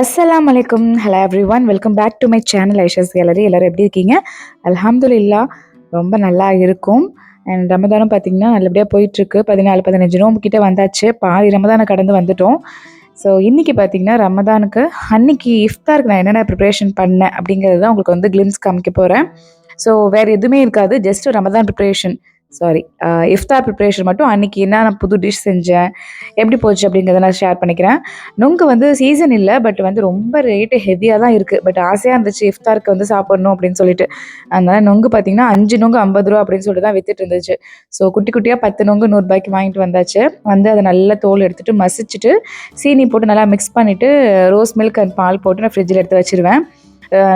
அஸ்லாம் அலைக்கும் hello everyone welcome back to my channel Aisha's gallery எல்லோரும் எப்படி இருக்கீங்க? அல்ஹம்துலில்லா ரொம்ப நல்லா இருக்கும். அண்ட் ரமதானும் பார்த்தீங்கன்னா நல்லபடியாக போயிட்டுருக்கு. பதினாலு பதினஞ்சு நோம்பு கிட்டே வந்தாச்சு. பாதி ரமதானை கடந்து வந்துட்டோம். ஸோ இன்றைக்கி பார்த்தீங்கன்னா ரமதானுக்கு அன்னைக்கு இஃப்தாருக்கு நான் என்னென்ன ப்ரிப்பரேஷன் பண்ணேன் அப்படிங்கிறது தான் உங்களுக்கு வந்து கிளிம்ஸ் காமிக்க போகிறேன் ஸோ வேறு எதுவுமே இருக்காது. ஜஸ்ட் ரமதான் ப்ரிப்பரேஷன் சாரி இஃப்தார் ப்ரிப்பரேஷன் மட்டும் அன்றைக்கி என்ன நான் புது டிஷ் செஞ்சேன் எப்படி போச்சு அப்படிங்கிறத நான் ஷேர் பண்ணிக்கிறேன். நுங்கு வந்து சீசன் இல்லை பட் வந்து ரொம்ப ரேட்டு ஹெவியாக தான் இருக்குது பட் ஆசையாக இருந்துச்சு இஃப்தாருக்கு வந்து சாப்பிடணும் அப்படின்னு சொல்லிட்டு. அதனால் நொங்கு பார்த்தீங்கன்னா அஞ்சு நொங்கு ஐம்பது ரூபா அப்படின்னு சொல்லிட்டு தான் வித்துட்டு இருந்துச்சு. ஸோ குட்டி குட்டியாக பத்து நொங்கு நூறுரூபாய்க்கு வாங்கிட்டு வந்தாச்சு. வந்து அதை நல்லா தோல் எடுத்துகிட்டு மசிச்சுட்டு சீனி போட்டு நல்லா மிக்ஸ் பண்ணிவிட்டு ரோஸ் மில்க் அண்ட் பால் போட்டு நான் ஃப்ரிட்ஜில் எடுத்து வச்சுருவேன்.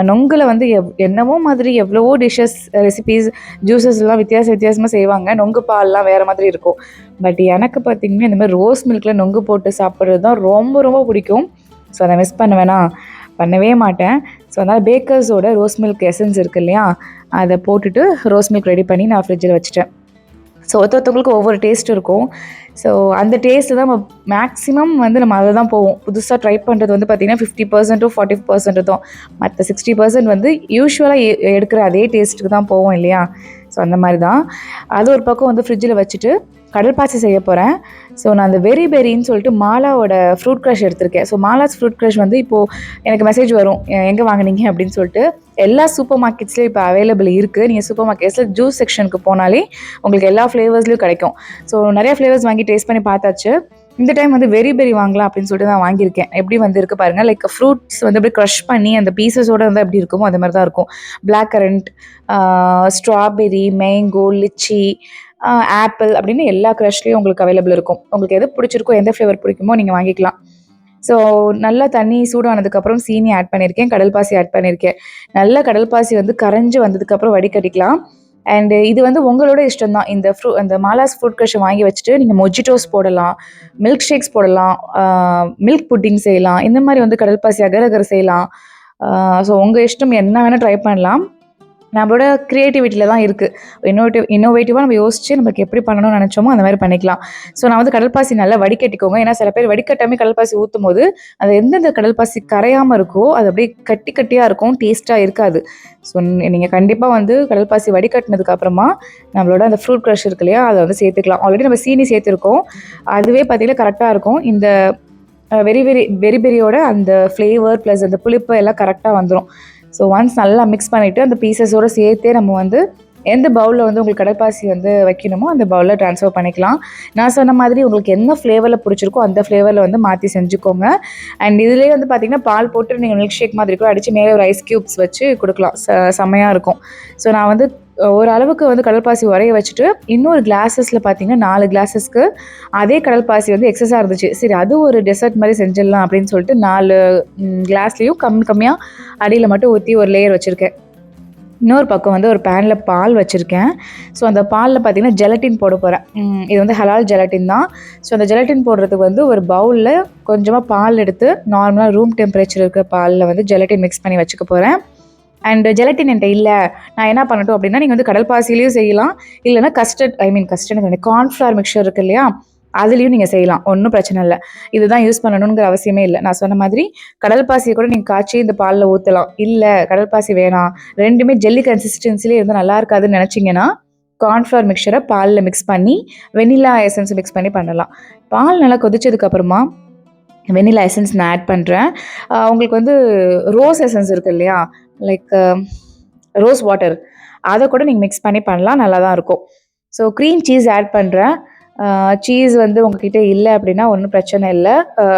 நொங்கில் வந்து எவ் என்னவோ மாதிரி எவ்வளவோ டிஷ்ஷஸ் ரெசிபீஸ் ஜூஸஸ்லாம் வித்தியாச வித்தியாசமாக செய்வாங்க. நொங்கு பால்லாம் வேறு மாதிரி இருக்கும். பட் எனக்கு பார்த்தீங்கன்னா இந்த மாதிரி ரோஸ் மில்கில் நொங்கு போட்டு சாப்பிட்றது தான் ரொம்ப ரொம்ப பிடிக்கும். ஸோ அதை மிஸ் பண்ணுவேனா பண்ணவே மாட்டேன். ஸோ அதனால் பேக்கர்ஸோட ரோஸ் மில்க் எசன்ஸ் இருக்கு இல்லையா? அதை போட்டுட்டு ரோஸ் மில்க் ரெடி பண்ணி நான் ஃப்ரிட்ஜில் வச்சுட்டேன். ஸோ ஒருத்தொருத்தவங்களுக்கு ஒவ்வொரு டேஸ்ட் இருக்கும். ஸோ அந்த டேஸ்ட்டு தான் நம்ம மேக்ஸிமம் வந்து நம்ம அதை தான் போவோம். புதுசாக ட்ரை பண்ணுறது வந்து பார்த்திங்கன்னா fifty percent to forty percent தான். மற்ற சிக்ஸ்டி பர்சன்ட் வந்து யூஸ்வலாக எடுக்கிற அதே டேஸ்ட்டுக்கு தான் போவோம் இல்லையா? ஸோ அந்த மாதிரி தான் அது ஒரு பக்கம் வந்து ஃப்ரிட்ஜில் வச்சுட்டு கடல் பாசி செய்ய போகிறேன் ஸோ நான் அந்த வெரி பெரின்னு சொல்லிட்டு மாலாவோட ஃப்ரூட் க்ரஷ் எடுத்திருக்கேன். ஸோ மாலாஸ் ஃப்ரூட் க்ரஷ் வந்து இப்போது எனக்கு மெசேஜ் வரும். எங்கே வாங்குனீங்க அப்படின்னு சொல்லிட்டு. எல்லா சூப்பர் மார்க்கெட்ஸ்லேயும் இப்போ அவைலபிள் இருக்குது நீங்கள் சூப்பர் மார்க்கெட்ஸில் ஜூஸ் செக்ஷனுக்கு போனாலே உங்களுக்கு எல்லா ஃப்ளேவர்ஸ்லையும் கிடைக்கும். ஸோ நிறையா ஃப்ளேவர்ஸ் வாங்கி டேஸ்ட் பண்ணி பார்த்தாச்சு. இந்த டைம் வந்து வெரி பெரி வாங்கலாம் அப்படின்னு சொல்லிட்டு நான் வாங்கியிருக்கேன். எப்படி வந்து இருக்கு லைக் ஃப்ரூட்ஸ் வந்து அப்படியே க்ரஷ் பண்ணி அந்த பீசஸோட வந்து எப்படி இருக்குமோ அந்த மாதிரி தான் இருக்கும் black currant strawberry mango litchi apple அப்படின்னு எல்லா க்ரஷ்லேயும் உங்களுக்கு அவைலபிள் இருக்கும். உங்களுக்கு எது பிடிச்சிருக்கோ எந்த ஃப்ளேவர் பிடிக்குமோ நீங்கள் வாங்கிக்கலாம். ஸோ நல்லா தண்ணி சூடானதுக்கப்புறம் சீனி ஆட் பண்ணியிருக்கேன் கடல் பாசி ஆட் பண்ணியிருக்கேன். நல்ல கடல் பாசி வந்து கரைஞ்சி வந்ததுக்கப்புறம் வடிகட்டிக்கலாம். அண்டு uh, இது வந்து உங்களோட இஷ்டம் தான் இந்த ஃப்ரூ அந்த மாலாஸ் ஃப்ரூட் க்ரஷை வாங்கி வச்சுட்டு நீங்கள் மொஜிட்டோஸ் போடலாம் மில்க் ஷேக்ஸ் போடலாம் மில்க் புட்டிங் செய்யலாம். இந்த மாதிரி வந்து கடல் பாசி அகர் அகர் செய்யலாம் ஸோ உங்கள் இஷ்டம் என்ன வேணால் ட்ரை பண்ணலாம். நம்மளோட க்ரியேட்டிவிட்டியில் தான் இருக்குது இன்னோவேட்டிவ் இன்னோவேட்டிவாக நம்ம யோசிச்சு நமக்கு எப்படி பண்ணணும்னு நினச்சோமோ அந்த மாதிரி பண்ணிக்கலாம். ஸோ நான் வந்து கடல்பாசி நல்லா வடிகட்டிக்கோங்க. ஏன்னா சில பேர் வடிகட்டாமே கடல்பாசி ஊற்றும் போது அது எந்தெந்த கடல்பாசி கரையாமல் இருக்கோ அது அப்படியே கட்டி கட்டியாக இருக்கும் டேஸ்ட்டாக இருக்காது. ஸோ நீங்கள் கண்டிப்பாக வந்து கடல்பாசி வடிகட்டினதுக்கு அப்புறமா நம்மளோட அந்த ஃப்ரூட் க்ரஷ் இருக்கு இல்லையா அதை வந்து சேர்த்துக்கலாம். ஆல்ரெடி நம்ம சீனி சேர்த்துருக்கோம். அதுவே பார்த்தீங்கன்னா கரெக்டாக இருக்கும். இந்த வெரி வெரி வெரி பெரியோட அந்த ஃப்ளேவர் ப்ளஸ் அந்த புளிப்பு எல்லாம் கரெக்டாக வந்துடும் ஸோ ஒன்ஸ் நல்லா மிக்ஸ் பண்ணிவிட்டு அந்த பீசஸோடு சேர்த்தே நம்ம வந்து எந்த பவுலில் வந்து உங்களுக்கு கடற்பாசி வந்து வைக்கணுமோ அந்த பவுலில் ட்ரான்ஸ்ஃபர் பண்ணிக்கலாம். நான் சொன்ன மாதிரி உங்களுக்கு என்ன ஃப்ளேவரில் பிடிச்சிருக்கோ அந்த ஃப்ளேவரில் வந்து மாற்றி செஞ்சுக்கோங்க. அண்ட் இதுலேயே வந்து பார்த்தீங்கன்னா பால் போட்டு நீங்கள் மில்க் ஷேக் மாதிரி கூட அடித்து மேலே ஒரு ஐஸ் க்யூப்ஸ் வச்சு கொடுக்கலாம். ச செம்மையாக இருக்கும். ஸோ நான் வந்து ஓரளவுக்கு வந்து கடல்பாசி உரைய வச்சுட்டு இன்னொரு கிளாஸஸில் பார்த்தீங்கன்னா நாலு கிளாஸஸ்க்கு அதே கடல்பாசி வந்து எக்ஸஸாக இருந்துச்சு. சரி அது ஒரு டெசர்ட் மாதிரி செஞ்சிடலாம் அப்படின்னு சொல்லிட்டு நாலு கிளாஸ்லேயும் கம்மி கம்மியாக அடியில் மட்டும் ஊற்றி ஒரு லேயர் வச்சுருக்கேன். இன்னொரு பக்கம் வந்து ஒரு பேனில் பால் வச்சுருக்கேன். ஸோ அந்த பாலில் பார்த்தீங்கன்னா ஜெலட்டின் போட போகிறேன் இது வந்து ஹலால் ஜெலட்டின் தான். ஸோ அந்த ஜெலட்டின் போடுறதுக்கு வந்து ஒரு பவுலில் கொஞ்சமாக பால் எடுத்து நார்மலாக ரூம் டெம்பரேச்சர் இருக்கிற பாலில் வந்து ஜெலட்டின் மிக்ஸ் பண்ணி வச்சுக்க போகிறேன் அண்ட் ஜெலட்டின் என்கிட்ட இல்லை. நான் என்ன பண்ணட்டும் அப்படின்னா நீங்கள் வந்து கடல் பாசிலையும் செய்யலாம். இல்லைனா custard I mean custard cornflour mixture இருக்கு இல்லையா? அதுலேயும் நீங்கள் செய்யலாம். ஒன்றும் பிரச்சனை இல்லை. இதுதான் யூஸ் பண்ணணுங்கிற அவசியமே இல்லை. நான் சொன்ன மாதிரி கடல் பாசியை கூட நீங்கள் காய்ச்சி இந்த பாலில் ஊற்றலாம் இல்லை கடல் பாசி வேணாம். ரெண்டுமே ஜெல்லி கன்சிஸ்டன்சிலே இருந்தால் நல்லா இருக்காதுன்னு நினச்சிங்கன்னா கார்ன்ஃப்ளவர் மிக்சரை பாலில் மிக்ஸ் பண்ணி வெனிலா எசன்ஸ் மிக்ஸ் பண்ணி பண்ணலாம். பால் நல்லா கொதிச்சதுக்கப்புறமா வெனிலா எசன்ஸ் நான் ஆட் பண்ணுறேன் உங்களுக்கு வந்து ரோஸ் எசன்ஸ் இருக்குது இல்லையா? லைக் ரோஸ் வாட்டர் அதை கூட நீங்கள் மிக்ஸ் பண்ணி பண்ணலாம். நல்லா தான் இருக்கும் ஸோ க்ரீம் சீஸ் ஆட் பண்ணுறேன் சீஸ் வந்து உங்ககிட்ட இல்லை அப்படின்னா ஒன்றும் பிரச்சனை இல்லை.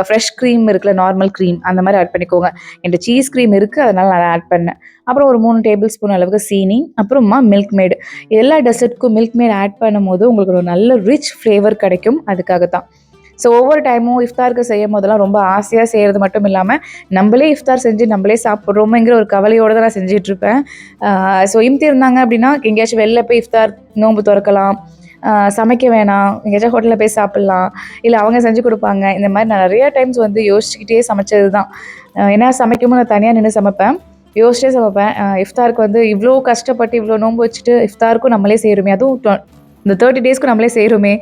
ஃப்ரெஷ் க்ரீம் இருக்குல்ல நார்மல் க்ரீம் அந்த மாதிரி ஆட் பண்ணிக்கோங்க. என்கிட்ட சீஸ் க்ரீம் இருக்குது அதனால் நான் ஆட் பண்ணேன். அப்புறம் ஒரு மூணு டேபிள் ஸ்பூன் அளவுக்கு சீனி அப்புறமா மில்க் மேடு எல்லா டெசர்ட்க்கும் மில்க் மேட் ஆட் பண்ணும்போது உங்களுக்கு ஒரு நல்ல ரிச் ஃப்ளேவர் கிடைக்கும். அதுக்காக தான் ஸோ ஒவ்வொரு டைமும் இஃப்தாருக்கு செய்யும் போதெல்லாம் ரொம்ப ஆசையாக செய்கிறது மட்டும் இல்லாமல் நம்மளே இஃப்தார் செஞ்சு நம்மளே சாப்பிட்றோமேங்கிற ஒரு கவலையோடு தான் நான் செஞ்சிட்ருப்பேன் ஸோ இம்தி இருந்தாங்க அப்படின்னா எங்கேயாச்சும் வெளில போய் இஃப்தார் நோன்பு திறக்கலாம். சமைக்க வேணாம். எங்கேயாச்சும் ஹோட்டலில் போய் சாப்பிட்லாம். இல்லை அவங்க செஞ்சு கொடுப்பாங்க. இந்த மாதிரி நான் நிறையா டைம்ஸ் வந்து யோசிச்சுக்கிட்டே சமைச்சது தான். ஏன்னா சமைக்கும்போது நான் தனியாக நின்று சமைப்பேன். யோசிச்சே சமைப்பேன். இஃப்தாருக்கு வந்து இவ்வளோ கஷ்டப்பட்டு இவ்வளோ நோன்பு வச்சுட்டு இஃப்தாருக்கும் நம்மளே செய்கிறோமே அதுவும் இந்த தேர்ட்டி டேஸ்க்கு நம்மளே செய்கிறோமே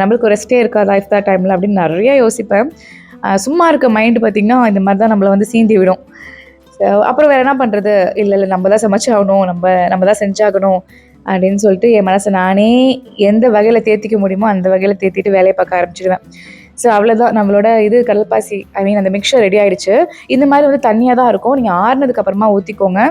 நம்மளுக்கு ரெஸ்ட்டே இருக்கா லைஃப் தான் டைமில் அப்படின்னு நிறையா யோசிப்பேன். சும்மா இருக்க மைண்டு பார்த்திங்கன்னா இந்த மாதிரி தான் நம்மளை வந்து சீந்தி விடும். அப்புறம் வேறு என்ன பண்ணுறது இல்லை இல்லை நம்ம தான் சமைச்சாகணும் நம்ம நம்ம தான் செஞ்சாகணும் அப்படின்னு சொல்லிட்டு என் மனசை நானே எந்த வகையில் தேர்த்திக்க முடியுமோ அந்த வகையில் தேத்திட்டு வேலையை பார்க்க ஆரம்பிச்சிடுவேன். ஸோ அவ்வளோதான் நம்மளோட இது கடல்பாசி ஐ மீன் அந்த மிக்சர் ரெடி ஆகிடுச்சு இந்த மாதிரி வந்து தண்ணியாக தான் இருக்கும். நீங்கள் ஆறுனதுக்கப்புறமா ஊற்றிக்கோங்க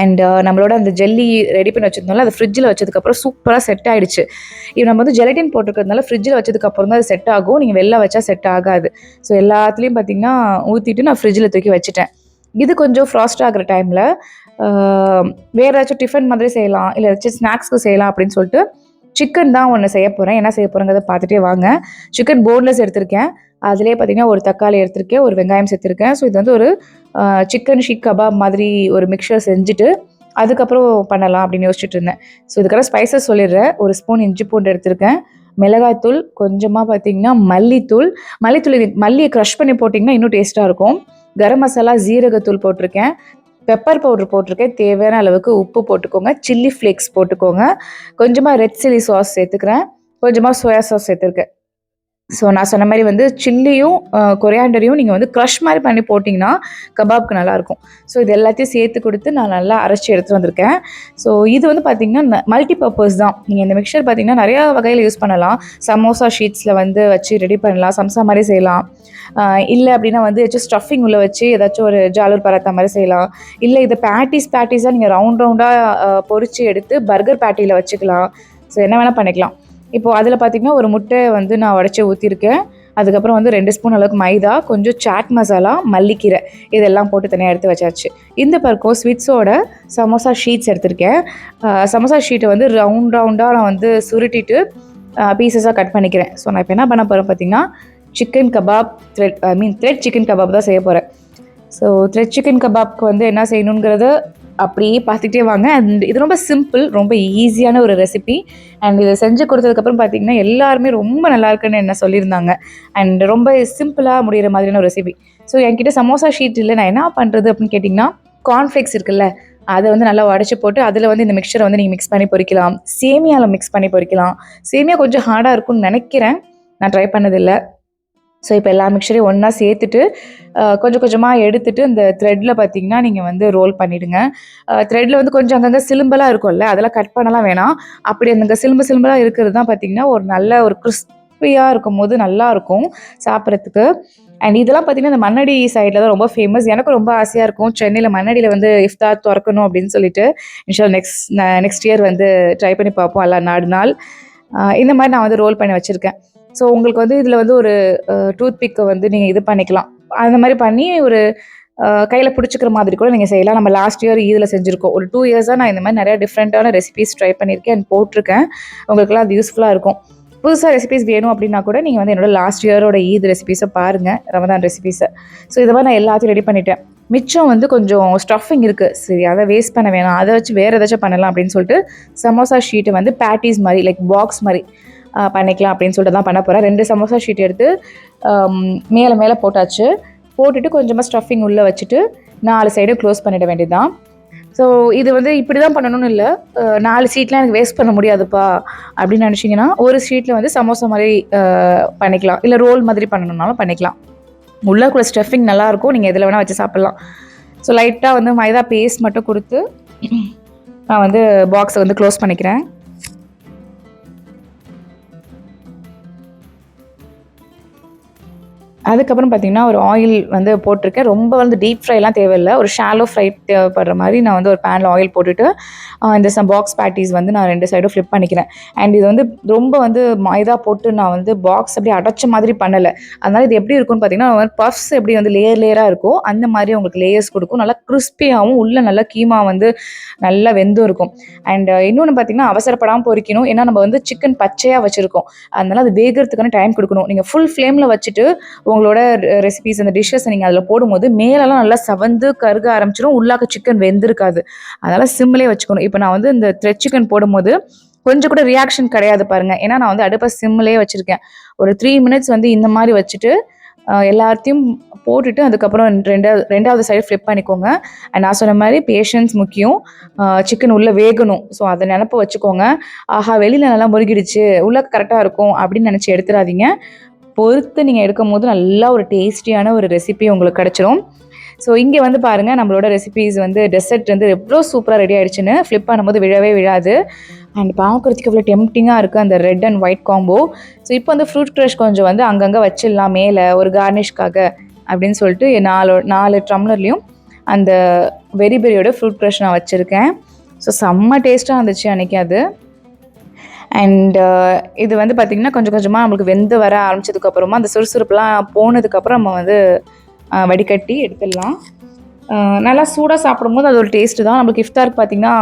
அண்ட் uh, நம்மளோட அந்த ஜெல்லி ரெடி பண்ணி வச்சிருந்தோம்ல அது ஃப்ரிட்ஜில் வச்சதுக்கப்புறம் சூப்பராக செட் ஆகிடுச்சு இப்போ நம்ம வந்து ஜெலட்டின் போட்டிருக்கிறதுனால ஃப்ரிட்ஜில் வச்சதுக்கப்புறம் தான் அது செட் ஆகும். நீங்கள் வெளில வச்சா செட் ஆகாது. ஸோ எல்லாத்துலேயும் பார்த்தீங்கன்னா ஊற்றிட்டு நான் ஃப்ரிட்ஜில் தூக்கி வச்சுட்டேன். இது கொஞ்சம் ஃப்ராஸ்ட் ஆகிற டைமில் வேறு ஏதாச்சும் டிஃபன் மாதிரி செய்யலாம் இல்லை ஏதாச்சும் ஸ்நாக்ஸ்க்கு செய்யலாம் அப்படின்னு சொல்லிட்டு சிக்கன் தான் ஒன்று செய்ய போகிறேன் என்ன செய்ய போகிறேங்கிறத பார்த்துட்டே வாங்க. சிக்கன் போன்லெஸ் எடுத்திருக்கேன். அதிலே பார்த்தீங்கன்னா ஒரு தக்காளி எடுத்திருக்கேன் ஒரு வெங்காயம் சேர்த்துருக்கேன். ஸோ இது வந்து ஒரு சிக்கன் ஷீக் கபாப் மாதிரி ஒரு மிக்சர் செஞ்சுட்டு அதுக்கப்புறம் பண்ணலாம் அப்படின்னு யோசிச்சுட்டு இருந்தேன். ஸோ இதுக்கான ஸ்பைசஸ் சொல்லிடுறேன். ஒரு ஸ்பூன் இஞ்சி பூண்டு எடுத்திருக்கேன். மிளகாய்த்தூள் கொஞ்சமாக பார்த்தீங்கன்னா மல்லித்தூள். மல்லித்தூள் இது மல்லியை க்ரஷ் பண்ணி போட்டிங்கன்னா இன்னும் டேஸ்ட்டாக இருக்கும். கரம் மசாலா ஜீரகத்தூள் போட்டிருக்கேன். பெப்பர் பவுடர் போட்டிருக்கேன். தேவையான அளவுக்கு உப்பு போட்டுக்கோங்க. சில்லி ஃப்ளேக்ஸ் போட்டுக்கோங்க. கொஞ்சமாக ரெட் சில்லி சாஸ் சேர்த்துக்கிறேன். கொஞ்சமாக சோயா சாஸ் சேர்த்துருக்கேன். ஸோ நான் சொன்ன மாதிரி வந்து சில்லியும் கொரியாண்டரையும் நீங்கள் வந்து க்ரஷ் மாதிரி பண்ணி போட்டிங்கன்னா கபாப்க்கு நல்லாயிருக்கும். ஸோ இது எல்லாத்தையும் சேர்த்து கொடுத்து நான் நல்லா அரைச்சி எடுத்துகிட்டு வந்திருக்கேன். ஸோ இது வந்து பார்த்திங்கன்னா மல்டி பர்பஸ் தான். நீங்கள் இந்த மிக்சர் பார்த்திங்கன்னா நிறையா வகையில் யூஸ் பண்ணலாம். சமோசா ஷீட்ஸில் வந்து வச்சு ரெடி பண்ணலாம். சம்சா மாதிரி செய்யலாம். இல்லை அப்படின்னா வந்து ஏதாச்சும் ஸ்டஃபிங் உள்ள வச்சு ஏதாச்சும் ஒரு ஜாலூர் பராத்தா மாதிரி செய்யலாம். இல்லை இதை பேட்டிஸ் பேட்டிஸாக நீங்கள் ரவுண்ட் ரவுண்டாக பொறிச்சு எடுத்து பர்கர் பேட்டியில் வச்சுக்கலாம். ஸோ என்ன வேணால் பண்ணிக்கலாம். இப்போது அதில் பார்த்தீங்கன்னா ஒரு முட்டை வந்து நான் உடச்சி ஊற்றிருக்கேன் அதுக்கப்புறம் வந்து ரெண்டு ஸ்பூன் அளவுக்கு மைதா கொஞ்சம் சாட் மசாலா மல்லிக்கீரை இதெல்லாம் போட்டு தனியாக எடுத்து வச்சாச்சு. இந்த பருக்கம் ஸ்வீட்ஸோட சமோசா ஷீட்ஸ் எடுத்திருக்கேன். சமோசா ஷீட்டை வந்து ரவுண்ட் ரவுண்டாக நான் வந்து சுருட்டிட்டு பீசஸாக கட் பண்ணிக்கிறேன். ஸோ நான் இப்போ என்ன பண்ண போகிறேன் பார்த்தீங்கன்னா chicken kebab thread I mean thread chicken kebab தான் செய்ய போகிறேன் ஸோ த்ரெட் சிக்கன் கபாப்க்கு வந்து என்ன செய்யணுங்கிறத அப்படியே பார்த்துக்கிட்டே வாங்க. அண்ட் இது ரொம்ப சிம்பிள் ரொம்ப ஈஸியான ஒரு ரெசிபி அண்ட் இதை செஞ்சு கொடுத்ததுக்கப்புறம் பார்த்தீங்கன்னா எல்லாருமே ரொம்ப நல்லா இருக்குன்னு என்ன சொல்லியிருந்தாங்க. அண்ட் ரொம்ப சிம்பிளாக முடிகிற மாதிரியான ஒரு ரெசிபி ஸோ என்கிட்ட சமோசா ஷீட் இல்லை. நான் என்ன பண்ணுறது அப்படின்னு கேட்டிங்கன்னா கார்ன்ஃப்ளேக்ஸ் இருக்குல்ல அதை வந்து நல்லா உடச்சி போட்டு அதில் வந்து இந்த மிக்சரை வந்து நீங்கள் மிக்ஸ் பண்ணி பொறிக்கலாம். சேமியாவில் மிக்ஸ் பண்ணி பொறிக்கலாம். சேமியா கொஞ்சம் ஹார்டாக இருக்கும்னு நினைக்கிறேன். நான் ட்ரை பண்ணதில்லை. ஸோ இப்போ எல்லா மிக்சரையும் ஒன்றா சேர்த்துட்டு கொஞ்சம் கொஞ்சமாக எடுத்துட்டு இந்த த்ரெட்டில் பார்த்தீங்கன்னா நீங்கள் வந்து ரோல் பண்ணிவிடுங்க த்ரெட்டில் வந்து கொஞ்சம் அங்கங்கே சிலும்பலாக இருக்கும்ல அதெல்லாம் கட் பண்ணலாம் வேணாம். அப்படி அங்கே சிலும்பு சிலும்பலாக இருக்கிறது தான் பார்த்தீங்கன்னா ஒரு நல்ல ஒரு கிறிஸ்பியாக இருக்கும் போது நல்லா இருக்கும் சாப்பிட்றதுக்கு. அண்ட் இதெல்லாம் பார்த்தீங்கன்னா இந்த மண்ணடி சைடில் தான் ரொம்ப ஃபேமஸ் எனக்கும் ரொம்ப ஆசையாக இருக்கும். சென்னையில் மண்ணடியில் வந்து இஃப்தார் திறக்கணும் அப்படின்னு சொல்லிட்டு. இன்ஷால் நெக்ஸ்ட் நெக்ஸ்ட் இயர் வந்து ட்ரை பண்ணி பார்ப்போம். எல்லா நாடு நாள். இந்த மாதிரி நான் வந்து ரோல் பண்ணி வச்சுருக்கேன். ஸோ உங்களுக்கு வந்து இதில் வந்து ஒரு டூத் பிக்கை வந்து நீங்கள் இது பண்ணிக்கலாம். அந்த மாதிரி பண்ணி ஒரு கையில் பிடிச்சிக்கிற மாதிரி கூட நீங்கள் செய்யலாம். நம்ம லாஸ்ட் இயர் இதில் செஞ்சுருக்கோம். ஒரு டூ இயர்ஸாக நான் இந்த மாதிரி நிறைய டிஃப்ரெண்ட்டான ரெசிபிஸ் ட்ரை பண்ணியிருக்கேன் அண்ட் போட்டிருக்கேன். உங்களுக்குலாம் அது யூஸ்ஃபுல்லாக இருக்கும். புதுசாக ரெசிபிஸ் வேணும் அப்படின்னா கூட நீங்கள் வந்து என்னோட லாஸ்ட் இயரோட ஈத் ரெசிபிஸை பாருங்கள் ரமதான் ரெசிபிஸை ஸோ இதை மாதிரி நான் எல்லாத்தையும் ரெடி பண்ணிட்டேன். மிச்சம் வந்து கொஞ்சம் ஸ்டஃபிங் இருக்குது சரி அதை வேஸ்ட் பண்ண வேணாம். அதை வச்சு வேறு ஏதாச்சும் பண்ணலாம் அப்படின்னு சொல்லிட்டு சமோசா ஷீட்டை வந்து பேட்டிஸ் மாதிரி லைக் பாக்ஸ் மாதிரி. பண்ணிக்கலாம் அப்படின்னு சொல்லிட்டு தான் பண்ண போகிறேன் ரெண்டு சமோசா ஷீட் எடுத்து மேலே மேலே போட்டாச்சு. போட்டுட்டு கொஞ்சமாக ஸ்டஃபிங் உள்ளே வச்சுட்டு நாலு சைடும் க்ளோஸ் பண்ணிட வேண்டியதுதான். ஸோ இது வந்து இப்படி தான் பண்ணணும்னு இல்லை. நாலு சீட்லாம் எனக்கு வேஸ்ட் பண்ண முடியாதுப்பா அப்படின்னு நினச்சிங்கன்னா ஒரு ஷீட்டில் வந்து சமோசா மாதிரி பண்ணிக்கலாம். இல்லை ரோல் மாதிரி பண்ணணுன்னாலும் பண்ணிக்கலாம். உள்ளக்குள்ள ஸ்டஃபிங் நல்லாயிருக்கும் நீங்கள் எதில் வேணால் வச்சு சாப்பிட்லாம். ஸோ லைட்டாக வந்து மைதா பேஸ்ட் மட்டும் கொடுத்து நான் வந்து பாக்ஸை வந்து க்ளோஸ் பண்ணிக்கிறேன். அதுக்கப்புறம் பார்த்தீங்கன்னா ஒரு ஆயில் வந்து போட்டிருக்கேன். ரொம்ப வந்து டீப் ஃப்ரைலாம் தேவையில்லை. ஒரு ஷாலோ ஃப்ரை தேவைப்படுற மாதிரி நான் வந்து ஒரு பேனில் ஆயில் போட்டுட்டு இந்த இந்த பாக்ஸ் பேட்டிஸ் வந்து நான் ரெண்டு சைடும் ஃப்ளிப் பண்ணிக்கிறேன். அண்ட் இது வந்து ரொம்ப வந்து மைதா போட்டு நான் வந்து பாக்ஸ் அப்படியே அடைச்ச மாதிரி பண்ணலை. அதனால் இது எப்படி இருக்கும்னு பார்த்தீங்கன்னா பஃப்ஸ் எப்படி வந்து லேயர் லேயராக இருக்கும் அந்த மாதிரி உங்களுக்கு லேயர்ஸ் கொடுக்கும். நல்லா கிறிஸ்பியாகவும் உள்ளே நல்லா கீமா வந்து நல்லா வெந்தும் இருக்கும். அண்ட் இன்னொன்று பார்த்தீங்கன்னா அவசரப்படாமல் பொறிக்கணும். ஏன்னா நம்ம வந்து சிக்கன் பச்சையாக வச்சுருக்கோம். அதனால் அது வேகிறதுக்கான டைம் கொடுக்கணும். நீங்கள் ஃபுல் ஃப்ளேமில் வச்சுட்டு உங்களோட ரெசிபிஸ் அந்த டிஷ்ஷஸ் நீங்கள் அதில் போடும்போது மேலெல்லாம் நல்லா சவந்து கருக ஆரம்பிச்சிடும் உள்ளாக்க சிக்கன் வெந்திருக்காது. அதனால் சிம்மிலே வச்சுக்கணும். இப்போ நான் வந்து இந்த த்ரெட் சிக்கன் போடும்போது கொஞ்சம் கூட ரியாக்ஷன் கிடையாது பாருங்க. ஏன்னா நான் வந்து அடுப்பை சிம்மிலே வச்சுருக்கேன். ஒரு த்ரீ மினிட்ஸ் வந்து இந்த மாதிரி வச்சுட்டு எல்லாத்தையும் போட்டுட்டு அதுக்கப்புறம் ரெண்டாவது ரெண்டாவது சைடு ஃப்ளிப் பண்ணிக்கோங்க. அண்ட் நான் சொன்ன மாதிரி பேஷன்ஸ் முக்கியம். சிக்கன் உள்ளே வேகணும். ஸோ அதை நினப்ப வச்சுக்கோங்க. ஆஹா வெளியில் நல்லா முருகிடுச்சு. உள்ளே கரெக்டாக இருக்கும். அப்படின்னு நினச்சி எடுத்துடாதீங்க. பொறுத்து நீங்கள் எடுக்கும் போது நல்லா ஒரு டேஸ்டியான ஒரு ரெசிபி உங்களுக்கு கிடச்சிரும். ஸோ இங்கே வந்து பாருங்கள் நம்மளோட ரெசிபிஸ் வந்து டெசர்ட் வந்து எவ்வளோ சூப்பராக ரெடி ஆகிடுச்சுன்னு ஃப்ளிப் பண்ணும்போது விழவே விழாது. அண்ட் பார்க்குறதுக்கு எவ்வளோ டெம்டிங்காக இருக்குது அந்த red and white combo so இப்போ வந்து ஃப்ரூட் க்ரஷ் கொஞ்சம் வந்து அங்கங்கே வச்சிடலாம் மேலே ஒரு கார்னிஷ்காக அப்படின்னு சொல்லிட்டு நாலு நாலு ட்ரம்லர்லேயும் அந்த வெரி பெரியோட ஃப்ரூட் க்ரஷ் நான் வச்சுருக்கேன். ஸோ செம்ம டேஸ்ட்டாக இருந்துச்சு அன்றைக்கி அது. அண்ட் uh, இது வந்து பார்த்திங்கன்னா கொஞ்சம் கொஞ்சமாக நம்மளுக்கு வெந்து வர ஆரம்பிச்சதுக்கப்புறமா அந்த சுறுசுறுப்புலாம் போனதுக்கப்புறம் நம்ம வந்து வடிகட்டி எடுத்துடலாம். நல்லா சூடாக சாப்பிடும்போது அது ஒரு டேஸ்ட்டு தான். நம்மளுக்கு இஃப்தாருக்கு பார்த்திங்கன்னா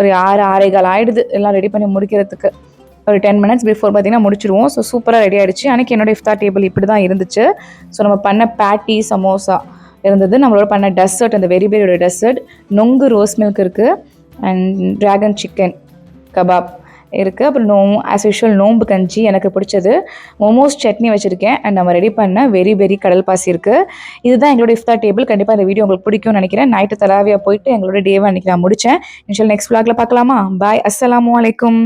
ஒரு ஆறு ஆறே கால் ஆகிடுது எல்லாம் ரெடி பண்ணி முடிக்கிறதுக்கு. ஒரு டென் மினிட்ஸ் பிஃபோர் பார்த்தீங்கன்னா முடிச்சிருவோம். ஸோ சூப்பராக ரெடி ஆகிடுச்சு அன்றைக்கி என்னோட இஃப்தார் டேபிள் இப்படி தான் இருந்துச்சு. ஸோ நம்ம பண்ண பேட்டி சமோசா இருந்தது. நம்மளோட பண்ண டெசர்ட் அந்த வெரி பெரியோட டெசர்ட் நொங்கு ரோஸ் மில்க் இருக்குது அண்ட் ட்ராகன் சிக்கன் கபாப் இருக்குது அப்புறம் நோ ஆஸ் யூஷுவல் நோம்பு கஞ்சி எனக்கு பிடிச்சது. மோமோஸ் சட்னி வச்சுருக்கேன். அண்ட் நம்ம ரெடி பண்ண வெரி வெரி கடல் பாசி இருக்குது இதுதான் எங்களோட இஃப்தார் டேபிள் கண்டிப்பாக இந்த வீடியோ உங்களுக்கு பிடிக்கும்னு நினைக்கிறேன். நைட்டு தலாவியாக போயிட்டு எங்களோட டேவை அன்றைக்கி நான் முடித்தேன் இன்ஷுவல் நெக்ஸ்ட் vlogல பார்க்கலாமா? பாய் அஸ்ஸலாமு அலைக்கும்